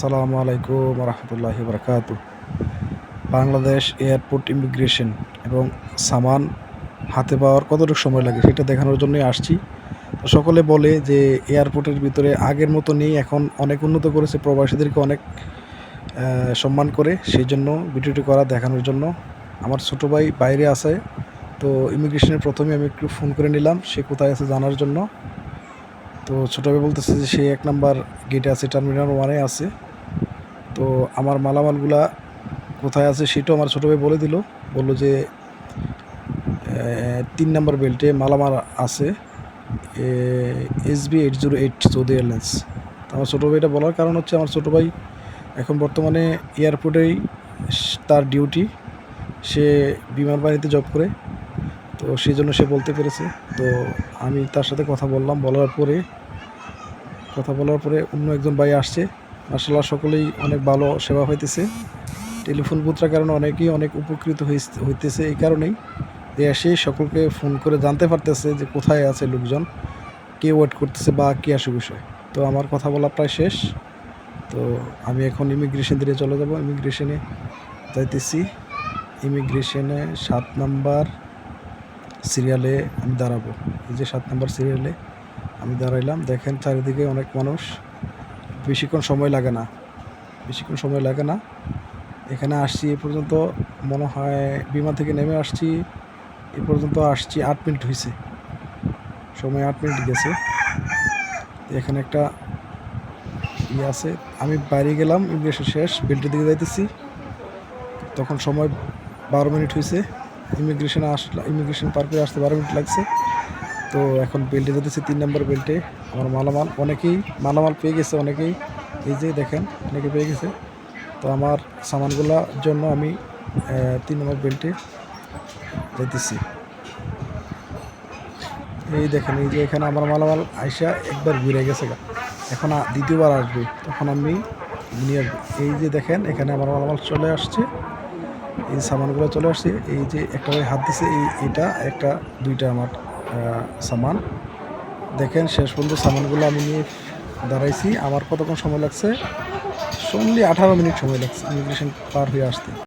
আসসালামু আলাইকুম রহমতুল্লাহি বরকাত বাংলাদেশ এয়ারপোর্ট ইমিগ্রেশন এবং সামান হাতে পাওয়ার কতটুকু সময় লাগে সেটা দেখানোর জন্যই আসছি। তো সকলে বলে যে এয়ারপোর্টের ভিতরে আগের মতো নেই এখন অনেক উন্নত করেছে, প্রবাসীদেরকে অনেক সম্মান করে। সেই জন্য ভিডিওটি করা দেখানোর জন্য আমার ছোটো ভাই বাইরে আছে। তো ইমিগ্রেশনের প্রথমে আমি একটু ফোন করে নিলাম, সে কোথায় আছে জানার জন্য। তো ছোটো ভাই বলতেছে যে সে এক নাম্বার গেটে আছে টার্মিনাল ওয়ানে আছে। তো আমার মালামালগুলা কোথায় আছে সেটাও আমার ছোটো ভাই বলে দিল। বলল যে তিন নম্বর বেল্টে মালামাল আছে S B eight zero eight Saudi Airlines. তো আমার ছোটো ভাইটা বলার কারণ হচ্ছে আমার ছোটো ভাই এখন বর্তমানে এয়ারপোর্টেই তার ডিউটি। সে বিমান বাহিনীতে জব করে, তো সেই জন্য সে বলতে পেরেছে। তো আমি তার সাথে কথা বললাম, বলার পরে, কথা বলার পরে অন্য একজন ভাই আসছে। মাসাল্লাহ সকলেই অনেক ভালো সেবা হইতেছে টেলিফোন বুথটার কারণে অনেকেই অনেক উপকৃত হইতেছে এই কারণেই। যে এসে সকলকে ফোন করে জানতে পারতেছে যে কোথায় আছে লোকজন, কে ওয়েট করতেছে বা কী আসে বিষয়। তো আমার কথা বলা প্রায় শেষ। তো আমি এখন ইমিগ্রেশন দিয়ে চলে যাব। ইমিগ্রেশনে যাইতেছি। ইমিগ্রেশনে সাত নাম্বার সিরিয়ালে আমি দাঁড়াবো। এই যে সাত নাম্বার সিরিয়ালে আমি দাঁড়াইলাম। দেখেন চারিদিকে অনেক মানুষ। বেশিক্ষণ সময় লাগে না। বেশিক্ষণ সময় লাগে না। এখানে আসছি এ পর্যন্ত মনে হয় বিমান থেকে নেমে আসছি। এ পর্যন্ত আসছি আট মিনিট হয়েছে সময় আট মিনিট গেছে। এখানে একটা ইয়ে আছে। আমি বাইরে গেলাম ইমিগ্রেশন শেষ, বেল্টের দিকে যাইতেছি। তখন সময় বারো মিনিট হয়েছে ইমিগ্রেশনে আসলা, ইমিগ্রেশন পার করে আসতে বারো মিনিট লাগছে। তো এখন বেল্টে যেতেছি তিন নম্বর বেল্টে। আমার মালামাল, অনেকেই মালামাল পেয়ে গেছে, অনেকেই এই যে দেখেন, অনেকে পেয়ে গেছে। তো আমার সামানগুলোর জন্য আমি তিন নম্বর বেল্টে যেতেছি এই দেখেন, এই যে এখানে আমার মালামাল আইসা একবার ঘুরে গেছে এখন দ্বিতীয়বার আসবে, তখন আমি নিয়ে এই যে দেখেন, এখানে আমার মালামাল চলে আসছে। এই সামানগুলো চলে আসছে। এই যে একটা হাত দিছে, এই, এটা, একটা, দুইটা আমার। সামান। দেখেন, শেষ পর্যন্ত সামানগুলো আমি নিয়ে দাঁড়াইছি। আমার কতক্ষণ সময় লাগছে? সনলি আঠারো মিনিট সময় লাগছে, ইমিগ্রেশন পার হয়ে আসতে।